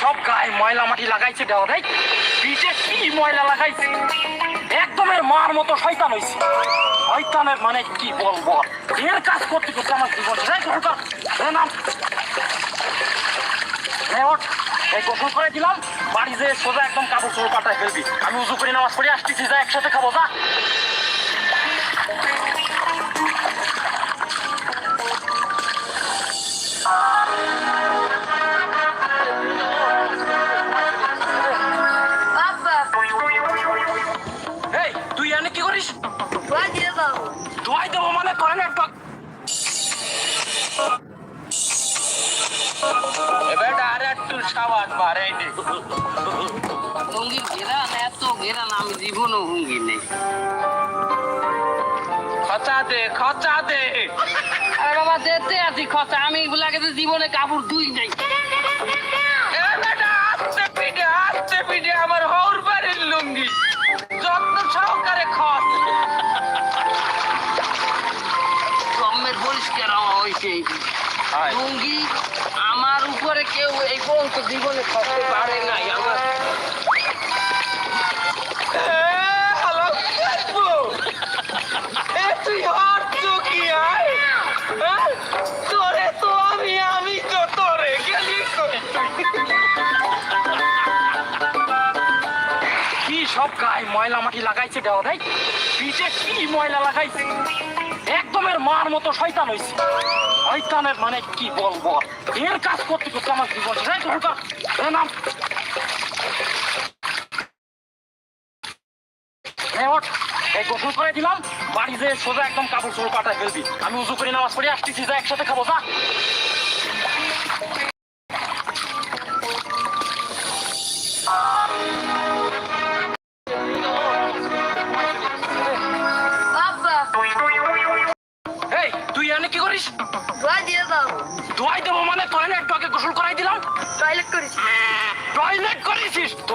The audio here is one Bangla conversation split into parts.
সব ময়লা মাটি লাগাইছে কি ময়লা লাগাইছে? একদমের মার মতো শয়তান হইছে। শয়তানের মানে কি বলব এর কাজ করতে করতে আমার জীবন এই গোসল কর নাম। এই গোসল করে দিলাম। বাড়ি যেয়ে সোজা একদম কাপড় চোপড় পাঠায় ফেলবি। আমি উজু করে নামাজ পড়ে আসতেছি, যা একসাথে খাব, যা। এত আমি জীবনও হুঙ্গি নেই। খচা দে খচা দে। আরে বাবা দেখতে আছি খসা আমি জীবনে কাপড় ধুই নাই। এ পিঠে আস্তে পিঠে আমার হৌর বাড়ির লুঙ্গি। যত্ন সহকারে খস গমের পরিষ্কার হয়েছে লুঙ্গি আমার কেউ এই পর্যন্ত জীবনে খসতে পারে নাই আমার। তুই কি আয়? তোরে তো আমি আমি তো তোরে গেলি কি সব গায়ে ময়লা মাটি লাগাইছে দেওয়া দেয় পিঠে কি ময়লা লাগাইছে? একদমের মার মতো শয়তান হইছে। শয়তানের মানে কি বলব এর কাজ করতে করতে আমার জীবন কর এ নাম। এই গোসল করে দিলাম। বাড়ি যে সোজা একদম কাপড় চোপড় কাটায় ফেলবি। আমি উজু করে নামাজ পড়ে আসতেছি, যা একসাথে খাব, যা।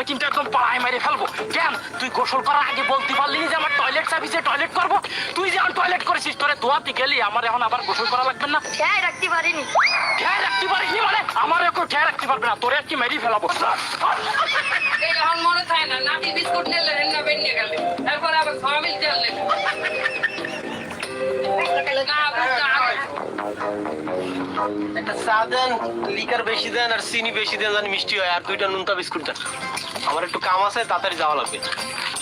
তোরে কিন্তু একদম পাড়ায় মেরে ফেলব। কেন তুই গোসল করার আগে বলতে পারলি যে আমার টয়লেট সার্ভিসে টয়লেট করব? তুই যে আমার টয়লেট করেছিস তোরে ধোয়াতে গেলি আমার এখন আবার গোসল করা লাগবে না। খেয়াল রাখতে পারিনি। খেয়াল রাখতে পারিস নি মানে? আমার এখন খেয়াল রাখতে পারবে না তোরে কি মেরি ফেলাবো। এখন মনে থাকে না নাটি বিস্কুট নিলে বেরিয়ে গেলে এরপরে আবার একটা চা দেন লিকার বেশি দেন আর চিনি বেশি দেন জানি মিষ্টি হয়। আর দুইটা নুনতা বিস্কুট দেন। আমার একটু কাম আছে তাড়াতাড়ি যাওয়া লাগবে।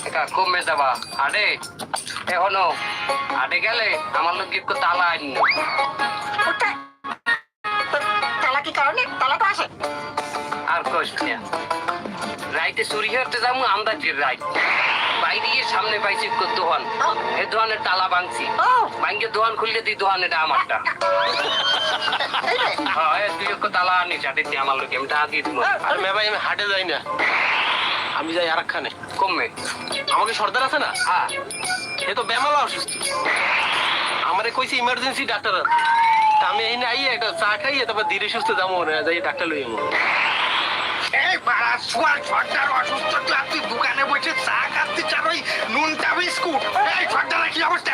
এটা কমে যাবা আরে এখনও আরে গেলে আমার লোক একটু তালা আইন তালা কি কারণে? তালা তো আছে। আর নেই রাইতে চুরি হতে যাব আন্দাজের রাইট বাইরে গিয়ে সামনে পাইছি একটু দোকান এই দোকানের তালা ভাঙছি। ও। ভাঙ্গে দোকান খুললে তুই দোকান এটা আমারটা হ্যাঁ এই তুই তালা আনিস আটে দিয়ে আমার লোক আমি টাকা দিয়ে দিব। আর মে ভাই আমি হাটে যাই না। আমি যাই আর খানে কমে আমাকে সর্দার আছে না? হ্যাঁ। এ তো বেমালা অসুস্থ। আমারে কইছে ইমার্জেন্সি ডাক্তার আমি এখানে আই একটা চা খাইয়ে তারপর ধীরে সুস্থ যাব না যাই ডাক্তার লই যাব এই বাড়া সোয়াল সর্দার অসুস্থ তুই দোকানে বসে চা খাচ্ছি চার ওই নুনটা বিস্কুট? এই সর্দার কি অবস্থা?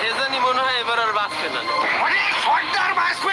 এ জানি মনে হয় এবার আর বাঁচবে না। অনেক সর্দার বাঁচবে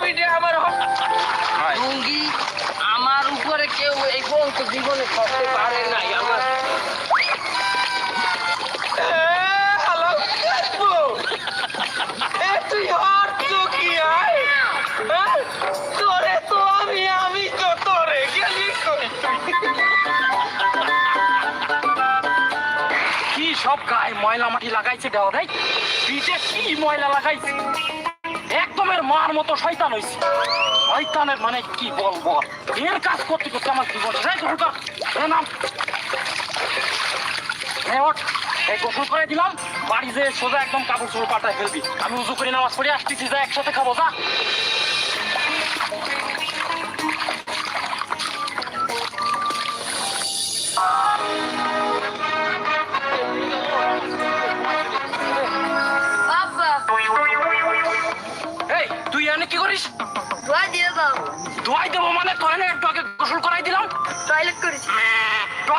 পিঠে আমার লুঙ্গি আমার উপরে কেউ এই পর্যন্ত জীবনে খসতে পারে নাই আমার। হ্যালো দেখব এ তুই হচ্ছ কি আয়? তোরে তো আমি আমি তো তোরে গেলি কি ময়লা মাটি লাগাইছে দেওয়া দেয় পিঠে কি ময়লা লাগাইছে? একদমের মার মতো শয়তান হইছে। শয়তানের মানে কি বলব? এর কাজ করতে করতে আমার জীবন শেষ। ঢুকা নাম। গোসল করে দিলাম। বাড়ি যে সোজা একদম কাপড় চোপড় পাঠায় ফেলবি। আমি উজু করে নামাজ পড়ে আসতেছি, যা একসাথে খাব, যা।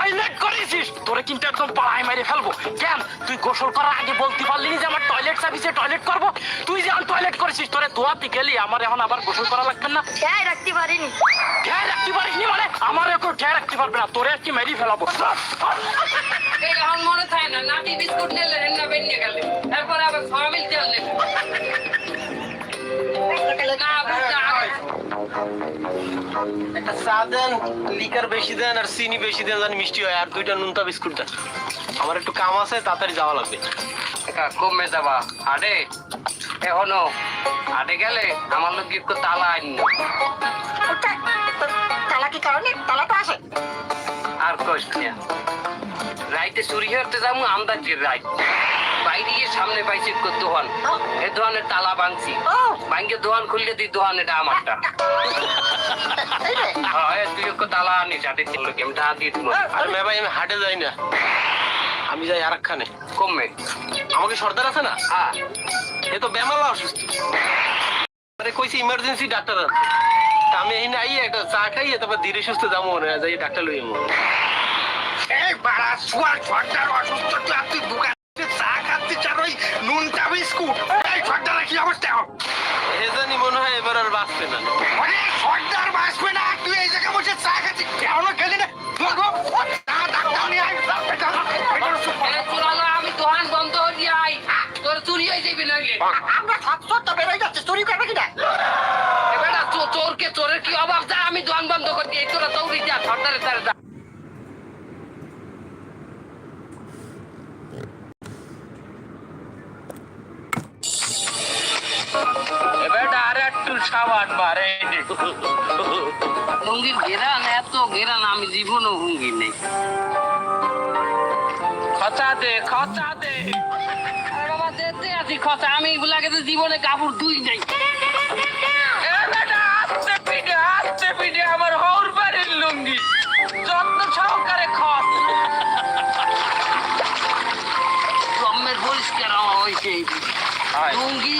টয়লেট করেছিস? তোরে কিন্তু একদম পাড়ায় মেরে ফেলব। কেন? তুই গোসল করার আগে বলতে পারলি যে আমার টয়লেট সার্ভিসে টয়লেট করব? তুই যে টয়লেট করেছিস তোরে ধোয়াতে গেলি আমার এখন আবার গোসল করা লাগবে না। খেয়াল রাখতে পারিনি। ঠেয়া রাখতে পারিস নি মানে? আমার এখন ঠেয়া রাখতে পারবে না তোরে আর কি মেরি ফেলাবো। এই এখন মনে থাকে না নাতি বিস্কুট নিলে হেন্না বেরিয়ে গেলে। তারপরে আবার ফর্মিল তেল নেবে। একটা চা দেন লিকার বেশি দেন আর চিনি বেশি দেন জানি মিষ্টি হয় আর দুইটা নুনতা বিস্কুট দেন। আমার একটু কাম আছে তাড়াতাড়ি যাওয়া লাগবে। কমে যাবা। আডে এখনও আডে গেলে আমার লোক একটু তালা আইন তালা কি কারণে? তালা তো আসে আর কষ্ট রাইতে চুরি হতে যাব আন্দাজের রাইট বাইরে গিয়ে সামনে পাইছি দোকান এ দোকানের তালা ভাঙছি। ভাঙ্গে দোকান খুললে তুই দোকান এটা আমারটা। হ্যাঁ তুই একটু তালা আনিস আটে ছিল কেমন টাকা দিয়ে তুমি আরে মে ভাই আমি হাটে যাই না। আমি যাই আর খানে কমে আমাকে সর্দার আছে না? হ্যাঁ। এ তো বেমালা অসুস্থ। আরে কইছি ইমার্জেন্সি ডাক্তার। তা আমি এখানে আই একটা চা খাইয়ে তারপর ধীরে সুস্থ যাব মনে যাই ডাক্তার লই যাব। এই বাড়া সোয়াল সর্দার অসুস্থ তুই তুই দোকানে ওই নুনটা বিস্কুট এই সর্দার কি অবস্থা? এখন? এ জানি মনে হয় এবার আর বাঁচবে না। আরে সর্দার বাঁচবে না তুই এই জায়গায় বসে চা খাচ্ছিস? কেমন খেলি না? আমি দোকান বন্ধ হয়ে আই তোর চুরি হয়ে যাবি নাকি? আমরা সাতশো তো বেরোয় যাচ্ছে চুরি করবে কিনা? এবার চোরকে চোরের কি অভাব? যা আমি দোকান বন্ধ করে দিই। তোরা দৌড়ি যা সর্দারের তারে যা। সাবান মারে হুঙ্গির ঘেরান এত ঘেরান আমি জীবনও হুঙ্গি নেই। খচা দে খচা দে। আমি এগুলাকে তো জীবনে কাপড় দুই নাই। আস্তে পিঠে আস্তে পিঠে আমার হৌর বাড়ির লুঙ্গি। যত্ন সহকারে খস জন্মের পরিষ্কার হয়েছে লুঙ্গি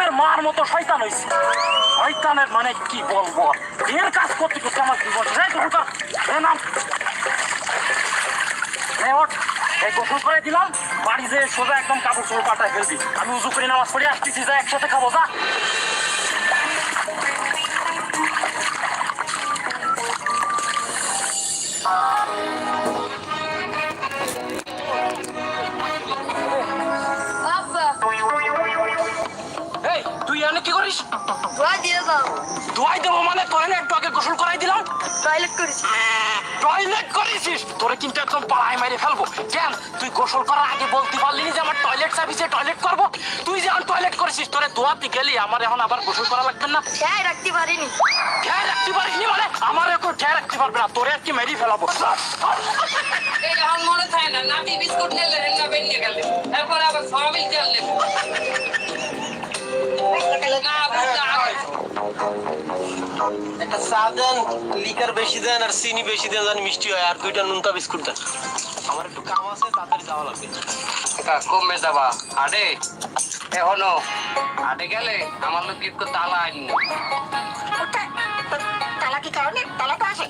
একদমের মার মতো শয়তান হয়েছে শয়তানের মানে কি বলব? এর কাজ করতে করতে আমার এ নাম গোসল করে দিলাম। বাড়ি সোজা একদম কাপড় চোপড় পাঠায় ফেলবি। আমি উজু করে নামাজ পড়ে আসতেছি, যা একসাথে খাব, যা। মানে একটু আগে গোসল করাই দিলাম। টয়লেট করেছি টয়লেট করেছিস। তোরে কিন্তু একদম পাড়ায় মেরে ফেলব। কেন? তুই গোসল করার আগে বলতে পারলি না যে আমার টয়লেট সার্ভিসে টয়লেট করব? তুই যে টয়লেট করেছিস তোরে দোয়াতে গেলি আমার এখন আবার গোসল করা লাগবে না। খেয়াল রাখতে পারিনি। ঠেয়া রাখতে পারিস নি মানে? আমার এখন ঠেয়া রাখতে পারবে না তোরে আর কি মেরি ফেলাবো। এই এখন মনে থাকে না নাতি বিস্কুট নিলে হেন্না বেরিয়ে গেলে তারপরে আবার ফর্মিল তেল নেবে। না বুঝতে আগে একটা চা দেন লিকার বেশি দেন আর চিনি বেশি দেন জানি মিষ্টি হয় আর দুইটা নুনতা বিস্কুট দেন। আমার একটু কাম আছে তাড়াতাড়ি যাওয়া লাগবে। কমে যাবা। আরে এখনও? আটে গেলে? আমার লোক তালা আইন তালা কি কারণে? তালা তো আসে।